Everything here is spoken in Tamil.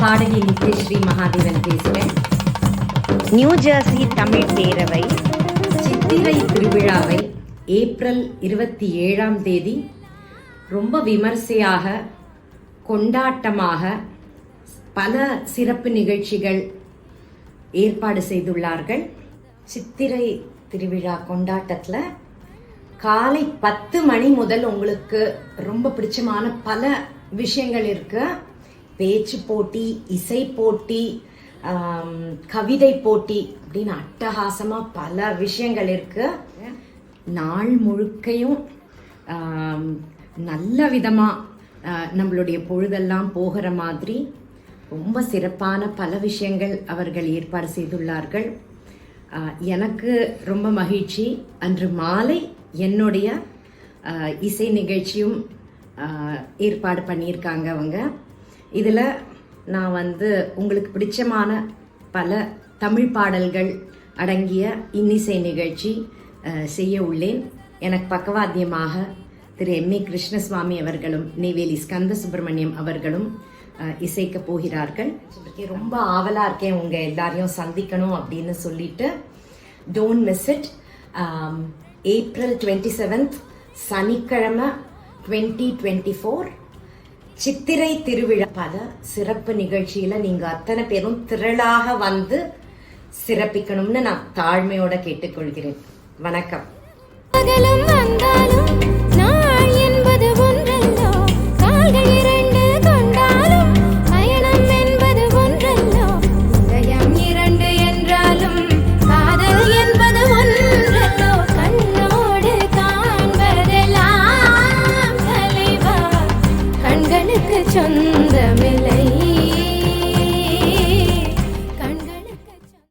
பாடகி நித்யஸ்ரீ மகாதேவன் பேசுகிறேன் நியூ ஜெர்சி தமிழ் பேரவை சித்திரை திருவிழாவை ஏப்ரல் இருபத்தி ஏழாம் தேதி ரொம்ப விமர்சையாக கொண்டாட்டமாக பல சிறப்பு நிகழ்ச்சிகள் ஏற்பாடு செய்துள்ளார்கள். சித்திரை திருவிழா கொண்டாட்டத்தில் காலை பத்து மணி முதல் உங்களுக்கு ரொம்ப பிடிச்சமான பல விஷயங்கள் இருக்கு. பேச்சு போட்டி இசை போட்டி கவிதை போட்டி அப்படின்னு அட்டகாசமாக பல விஷயங்கள் இருக்கு. நாள் முழுக்கையும் நல்ல விதமாக நம்மளுடைய பொழுதெல்லாம் போகிற மாதிரி ரொம்ப சிறப்பான பல விஷயங்கள் அவர்கள் ஏற்பாடு செய்துள்ளார்கள். எனக்கு ரொம்ப மகிழ்ச்சி. அன்று மாலை என்னுடைய இசை நிகழ்ச்சியும் ஏற்பாடு பண்ணியிருக்காங்க அவங்க. இதில் நான் வந்து உங்களுக்கு பிடிச்சமான பல தமிழ் பாடல்கள் அடங்கிய இன்னிசை நிகழ்ச்சி செய்ய உள்ளேன். எனக்கு பக்கவாத்தியமாக திரு எம் ஏ கிருஷ்ணசுவாமி அவர்களும் நெய்வேலி ஸ்கந்த சுப்பிரமணியம் அவர்களும் இசைக்க போகிறார்கள். ரொம்ப ஆவலாக இருக்கேன். உங்கள் எல்லாரையும் சந்திக்கணும் அப்படின்னு சொல்லிட்டு. Don't miss it April twenty seventh சனிக்கிழமை twenty twenty four Chithirai Thiruvizha. பல சிறப்பு நிகழ்ச்சியில் நீங்கள் அத்தனை பேரும் திரளாக வந்து சிறப்பிக்கணும்னு நான் தாழ்மையோட கேட்டுக்கொள்கிறேன். வணக்கம்.